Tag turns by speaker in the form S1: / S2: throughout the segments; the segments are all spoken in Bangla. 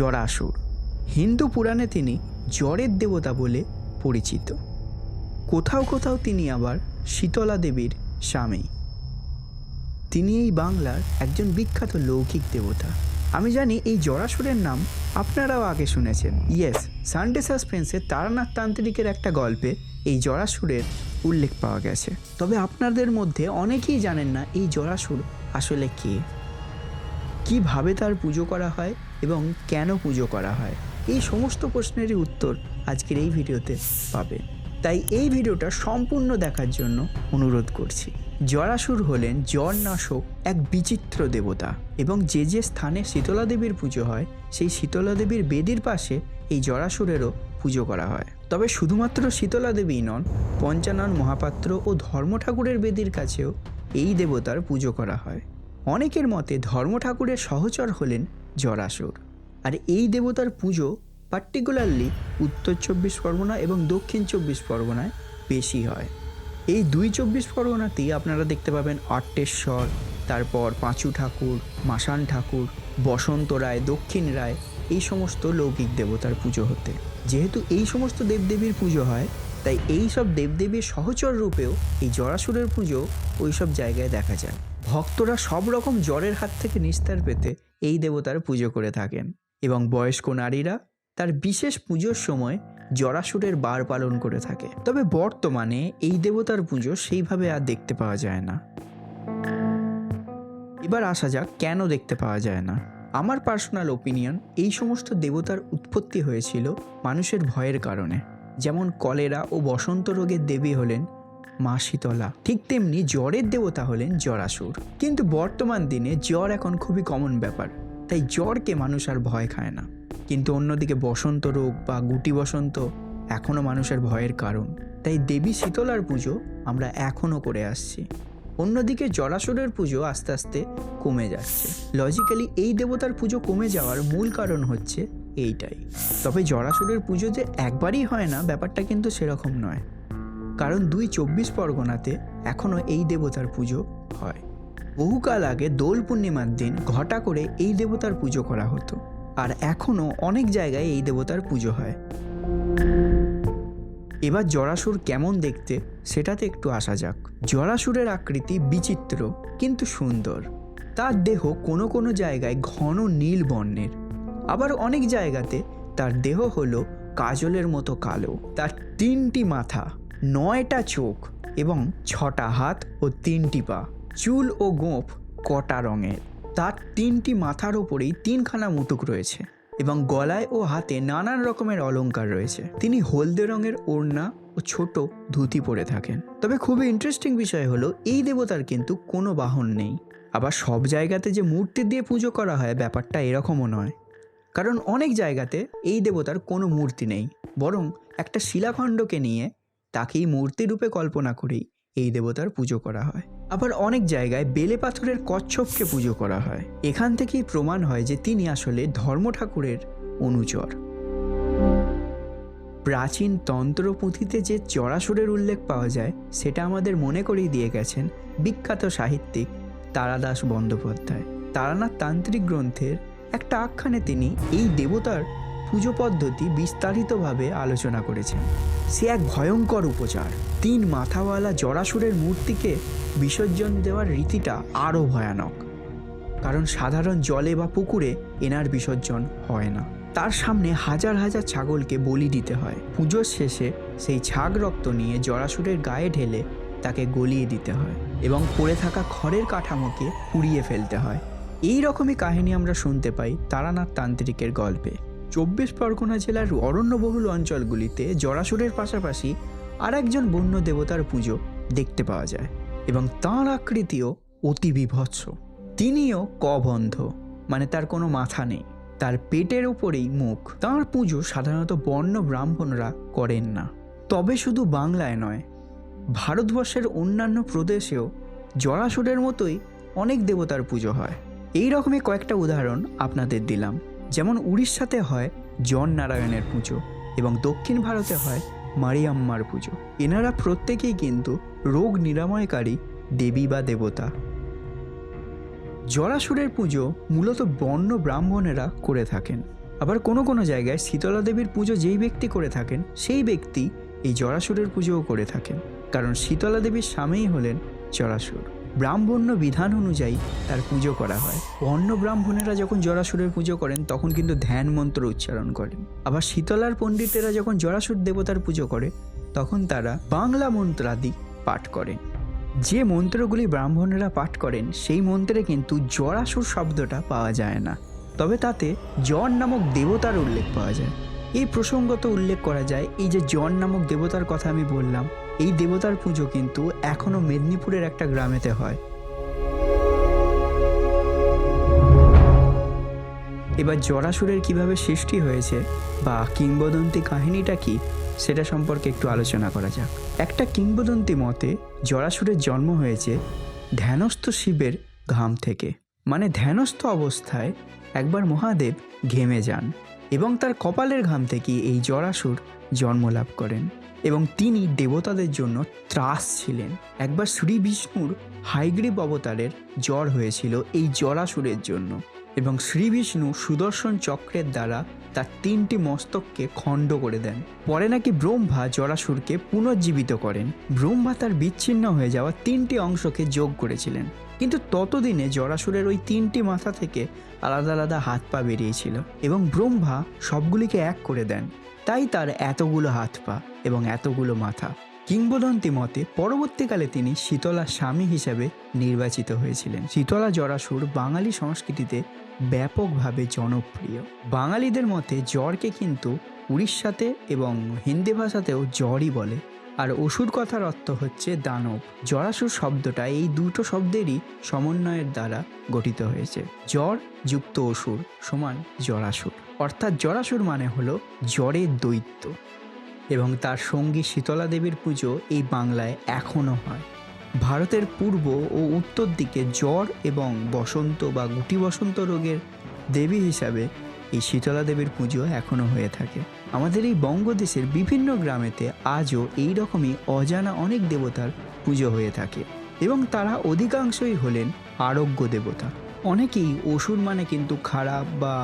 S1: জরাসুর হিন্দু পুরাণে তিনি জ্বরের দেবতা বলে পরিচিত। কোথাও কোথাও তিনি আবার শীতলা দেবীর স্বামী। তিনি এই বাংলার একজন বিখ্যাত লৌকিক দেবতা। আমি জানি এই জরাসুরের নাম আপনারাও আগে শুনেছেন। ইয়েস, সানডে সাসপেন্সে তারানাথ তান্ত্রিকের একটা গল্পে এই জরাসুরের উল্লেখ পাওয়া গেছে। তবে আপনাদের মধ্যে অনেকেই জানেন না এই জরাসুর আসলে কে? কীভাবে তার পুজো করা হয়? এবং কেন পুজো করা হয়? এই সমস্ত প্রশ্নেরই উত্তর আজকের এই ভিডিওতে পাবে। তাই এই ভিডিওটা সম্পূর্ণ দেখার জন্য অনুরোধ করছি। জরাসুর হলেন জরনাশক এক বিচিত্র দেবতা এবং যে যে স্থানে শীতলা দেবীর পুজো হয়, সেই শীতলা দেবীর বেদির পাশে এই জরাসুরেরও পুজো করা হয়। তবে শুধুমাত্র শীতলা দেবী নন, পঞ্চানন মহাপাত্র ও ধর্ম ঠাকুরের বেদির কাছেও এই দেবতার পুজো করা হয়। অনেকের মতে ধর্ম ঠাকুরের সহচর হলেন জরাসুর। আর এই দেবতার পুজো পার্টিকুলারলি উত্তর চব্বিশ পরগনা এবং দক্ষিণ চব্বিশ পরগনায় বেশি হয়। এই দুই চব্বিশ পরগনাতেই আপনারা দেখতে পাবেন আট্টেশ্বর তারপর পাঁচু ঠাকুর, মাসান ঠাকুর, বসন্ত রায়, দক্ষিণ রায়, এই সমস্ত লৌকিক দেবতার পুজো হতে। যেহেতু এই সমস্ত দেবদেবীর পুজো হয়, তাই এই সব দেবদেবীর সহচর রূপেও এই জরাসুরের পুজো ওই সব জায়গায় দেখা যায়। ভক্তরা সব রকম জ্বরের হাত থেকে নিস্তার পেতে এই দেবতার পুজো করে থাকেন এবং বয়স্ক নারীরা তার বিশেষ পুজোর সময় জরাসুরের বার পালন করে থাকে। তবে বর্তমানে এই দেবতার পুজো সেইভাবে আর দেখতে পাওয়া যায় না। এবার আসা যাক কেন দেখতে পাওয়া যায় না। আমার পার্সোনাল ওপিনিয়ন এই সমস্ত দেবতার উৎপত্তি হয়েছিল মানুষের ভয়ের কারণে। যেমন কলেরা ও বসন্ত রোগের দেবী হলেন মা শীতলা ঠিক তেমনি জ্বরের দেবতা হলেন জরাসুর। কিন্তু বর্তমান দিনে জ্বর এখন খুবই কমন ব্যাপার। তাই জ্বরকে মানুষ আর ভয় খায় না। কিন্তু অন্যদিকে বসন্ত রোগ বা গুটি বসন্ত এখনও মানুষের ভয়ের কারণ। তাই দেবী শীতলার পুজো আমরা এখনও করে আসছি। অন্যদিকে জরাসুরের পুজো আস্তে আস্তে কমে যাচ্ছে। লজিক্যালি এই দেবতার পুজো কমে যাওয়ার মূল কারণ হচ্ছে এইটাই। তবে জরাসুরের পুজো যে একবারই হয় না, ব্যাপারটা কিন্তু সেরকম নয়। কারণ দুই চব্বিশ পরগনাতে এখনও এই দেবতার পুজো হয়। বহুকাল আগে দোল পূর্ণিমার দিন ঘটা করে এই দেবতার পুজো করা হতো। আর এখনও অনেক জায়গায় এই দেবতার পুজো হয়। এবার জরাসুর কেমন দেখতে সেটাতে একটু আসা যাক। জরাসুরের আকৃতি বিচিত্র, কিন্তু সুন্দর। তার দেহ কোনো কোনো জায়গায় ঘন নীল বর্ণের। আবার অনেক জায়গাতে তার দেহ হলো কাজলের মতো কালো। তার তিনটি মাথা নয়টা চোখ এবং ছটা হাত ও তিনটি পা। চুল ও গোঁফ কটা রঙের। তার তিনটি মাথার ওপরেই তিনখানা মুটুক রয়েছে এবং গলায় ও হাতে নানান রকমের অলংকার রয়েছে। তিনি হলদে রঙের ওড়না ও ছোট ধুতি পরে থাকেন। তবে খুবই ইন্টারেস্টিং বিষয় হলো, এই দেবতার কিন্তু কোনো বাহন নেই। আবার সব জায়গাতে যে মূর্তি দিয়ে পুজো করা হয়, ব্যাপারটা এরকমও নয়। কারণ অনেক জায়গাতে এই দেবতার কোনো মূর্তি নেই। বরং একটা শিলাখণ্ডকে নিয়ে তাকেই মূর্তি রূপে কল্পনা করেই এই দেবতার পুজো করা হয়। আবার অনেক জায়গায় বেলে পাথরের কচ্ছপকে পুজো করা হয়। এখান থেকেই প্রমাণ হয় যে তিনি আসলে ধর্ম ঠাকুরের অনুচর। প্রাচীন তন্ত্র পুঁথিতে যে চড়াসুরের উল্লেখ পাওয়া যায়, সেটা আমাদের মনে করিয়ে দিয়ে গেছেন বিখ্যাত সাহিত্যিক তারাদাস বন্দ্যোপাধ্যায়। তারানাথ তান্ত্রিক গ্রন্থের একটা আখ্যানে তিনি এই দেবতার পুজো পদ্ধতি বিস্তারিতভাবে আলোচনা করেছেন সে এক ভয়ঙ্কর উপচার। তিন মাথাওয়ালা জরাসুরের মূর্তিকে বিসর্জন দেওয়ার রীতিটা আরও ভয়ানক। কারণ সাধারণ জলে বা পুকুরে এনার বিসর্জন হয় না। তার সামনে হাজার হাজার ছাগলকে বলি দিতে হয়। পুজোর শেষে সেই ছাগ রক্ত নিয়ে জরাসুরের গায়ে ঢেলে তাকে গলিয়ে দিতে হয় এবং পড়ে থাকা খড়ের কাঠামোকে পুড়িয়ে ফেলতে হয়। এই রকমই কাহিনী আমরা শুনতে পাই তারানাথ তান্ত্রিকের গল্পে। চব্বিশ পরগনা জেলার অরণ্যবহুল অঞ্চলগুলিতে জরাসুরের পাশাপাশি আর একজন বন্য দেবতার পুজো দেখতে পাওয়া যায়, এবং তাঁর আকৃতিও অতি বিভৎস। তিনিও কবন্ধ মানে তার কোনো মাথা নেই। তার পেটের উপরেই মুখ। তাঁর পুজো সাধারণত বর্ণ ব্রাহ্মণরা করেন না। তবে শুধু বাংলায় নয়, ভারতবর্ষের অন্যান্য প্রদেশেও জরাসুরের মতোই অনেক দেবতার পুজো হয়। এই রকমই কয়েকটা উদাহরণ আপনাদের দিলাম। যেমন উড়িষ্যাতে হয় জন নারায়ণের পুজো এবং দক্ষিণ ভারতে হয় মারিয়াম্মার পুজো। এনারা প্রত্যেকেই কিন্তু রোগ নিরাময়কারী দেবী বা দেবতা। জরাসুরের পুজো মূলত বর্ণ ব্রাহ্মণেরা করে থাকেন। আবার কোনো কোনো জায়গায় শীতলা দেবীর পুজো যেই ব্যক্তি করে থাকেন, সেই ব্যক্তি এই জরাসুরের পুজোও করে থাকেন। কারণ শীতলা দেবীর স্বামীই হলেন জরাসুর। ব্রাহ্মণ্য বিধান অনুযায়ী তার পুজো করা হয়। অন্য ব্রাহ্মণেরা যখন জরাসুরের পুজো করেন, তখন কিন্তু ধ্যান মন্ত্র উচ্চারণ করেন আবার শীতলার পণ্ডিতেরা যখন জরাসুর দেবতার পুজো করে, তখন তারা বাংলা মন্ত্রাদি পাঠ করেন। যে মন্ত্রগুলি ব্রাহ্মণেরা পাঠ করেন, সেই মন্ত্রে কিন্তু জরাসুর শব্দটা পাওয়া যায় না। তবে তাতে জন নামক দেবতার উল্লেখ পাওয়া যায়। এই প্রসঙ্গত উল্লেখ করা যায়, এই যে জন নামক দেবতার কথা আমি বললাম এই দেবতার পুজো কিন্তু এখনও মেদিনীপুরের একটা গ্রামেতে হয়। এবার জরাসুরের কীভাবে সৃষ্টি হয়েছে বা কিংবদন্তি কাহিনীটা কি, সেটা সম্পর্কে একটু আলোচনা করা যাক। একটা কিংবদন্তি মতে, জরাসুরের জন্ম হয়েছে ধ্যানস্থ শিবের ঘাম থেকে। মানে ধ্যানস্থ অবস্থায় একবার মহাদেব ঘেমে যান এবং তার কপালের ঘাম থেকে এই জরাসুর জন্ম লাভ করেন। এবং তিনি দেবতাদের জন্য ত্রাস ছিলেন। একবার শ্রী বিষ্ণুর হাইগ্রীব অবতারের জ্বর হয়েছিল এই জরাসুরের জন্য এবং শ্রী বিষ্ণু সুদর্শন চক্রের দ্বারা তার তিনটি মস্তককে খণ্ড করে দেন। পরে নাকি ব্রহ্মা জরাসুরকে পুনর্জীবিত করেন। ব্রহ্মা তার বিচ্ছিন্ন হয়ে যাওয়া তিনটি অংশকে যোগ করেছিলেন। কিন্তু ততদিনে জরাসুরের ওই তিনটি মাথা থেকে আলাদা আলাদা হাত পা বেরিয়েছিল এবং ব্রহ্মা সবগুলিকে এক করে দেন। তাই তার এতগুলো হাত পা এবং এতগুলো মাথা কিংবদন্তি মতে পরবর্তীকালে তিনি শীতলা স্বামী হিসেবে নির্বাচিত হয়েছিলেন। শীতলা জরাসুর বাঙালি সংস্কৃতিতে ব্যাপকভাবে জনপ্রিয়। বাঙালিদের মতে জ্বরকে কিন্তু উড়িষ্যাতে এবং হিন্দি ভাষাতেও জ্বরই বলে। আর অসুর কথার অর্থ হচ্ছে দানব। জরাসুর শব্দটা এই দুটো শব্দেরই সমন্বয়ের দ্বারা গঠিত হয়েছে। জ্বর যুক্ত অসুর সমান জরাসুর। অর্থাৎ জরাসুর মানে হলো জ্বরের দৈত্য। এবং তার সঙ্গী শীতলা দেবীর পুজো এই বাংলায় এখনও হয়। ভারতের পূর্ব ও উত্তর দিকে জ্বর এবং বসন্ত বা গুটি বসন্ত রোগের দেবী হিসাবে এই শীতলা দেবীর পুজো এখনও হয়ে থাকে। আমাদের এই বঙ্গদেশের বিভিন্ন গ্রামেতে আজও এই রকমই অজানা অনেক দেবতার পুজো হয়ে থাকে এবং তারা অধিকাংশই হলেন আরোগ্য দেবতা। অনেকেই অসুর মানে কিন্তু খারাপ বা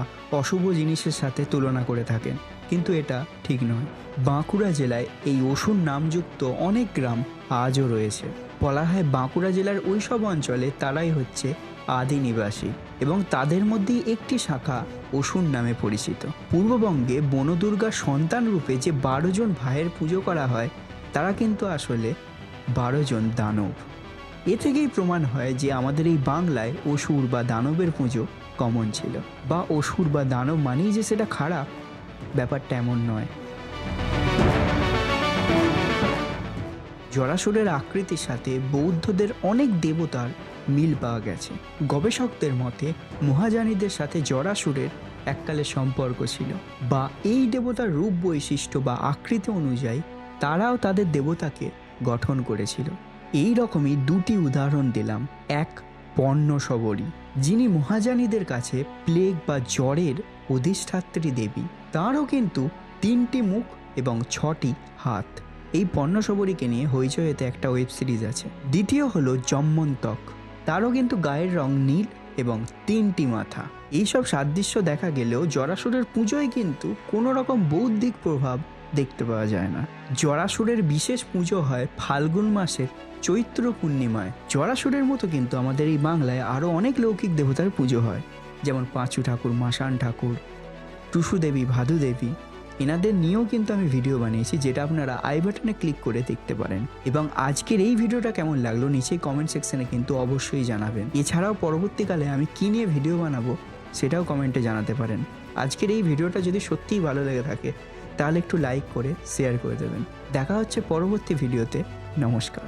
S1: অশুভ জিনিসের সাথে তুলনা করে থাকেন, কিন্তু এটা ঠিক নয়। বাঁকুড়া জেলায় এই অসুর নামযুক্ত অনেক গ্রাম আজও রয়েছে। বলা হয় বাঁকুড়া জেলার ওই সব অঞ্চলে তারাই হচ্ছে আদি নিবাসী এবং তাদের মধ্যেই একটি শাখা অসুর নামে পরিচিত। পূর্ববঙ্গে বনদুর্গার সন্তান রূপে যে বারো জন ভাইয়ের পুজো করা হয়, তারা কিন্তু আসলে বারো জন দানব। এ থেকেই প্রমাণ হয় যে আমাদের এই বাংলায় অসুর বা দানবের পুজো কমন ছিল। বা অসুর বা দানব মানেই যে সেটা খারাপ, ব্যাপারটা এমন নয়। জরাসুরের আকৃতির সাথে বৌদ্ধদের অনেক দেবতার মিল পাওয়া গেছে। গবেষকদের মতে মহাজানীদের সাথে জরাসুরের এককালে সম্পর্ক ছিল বা এই দেবতার রূপ বৈশিষ্ট্য বা আকৃতি অনুযায়ী তারাও তাদের দেবতাকে গঠন করেছিল। এই রকমই দুটি উদাহরণ দিলাম। এক পর্ণ সবরী, যিনি মহাজানীদের কাছে প্লেগ বা জ্বরের অধিষ্ঠাত্রী দেবী। তাঁরও কিন্তু তিনটি মুখ এবং ছটি হাত। এই পর্ণসবরীকে নিয়ে হইচইতে একটা ওয়েব সিরিজ আছে। দ্বিতীয় হলো জম্মন্তক। তারও কিন্তু গায়ের রং নীল এবং তিনটি মাথা। এইসব সাদৃশ্য দেখা গেলেও জরাসুরের পুজোয় কিন্তু কোনো রকম বৌদ্ধিক প্রভাব দেখতে পাওয়া যায় না। জরাসুরের বিশেষ পুজো হয় ফাল্গুন মাসের চৈত্র পূর্ণিমায়। জরাসুরের মতো কিন্তু আমাদের এই বাংলায় আরও অনেক লৌকিক দেবতার পুজো হয়। যেমন পাঁচু ঠাকুর, মাসান ঠাকুর টুসু দেবী ভাদু দেবী এনাদের নিয়েও কিন্তু আমি ভিডিও বানিয়েছি, যেটা আপনারা আই বাটনে ক্লিক করে দেখতে পারেন। এবং আজকের এই ভিডিওটা কেমন লাগল নিচেই কমেন্ট সেকশনে কিন্তু অবশ্যই জানাবেন। এছাড়াও পরবর্তীকালে আমি কী নিয়ে ভিডিও বানাবো, সেটাও কমেন্টে জানাতে পারেন। আজকের এই ভিডিওটা যদি সত্যিই ভালো লেগে থাকে, তাহলে একটু লাইক করে শেয়ার করে দেবেন। দেখা হচ্ছে পরবর্তী ভিডিওতে নমস্কার।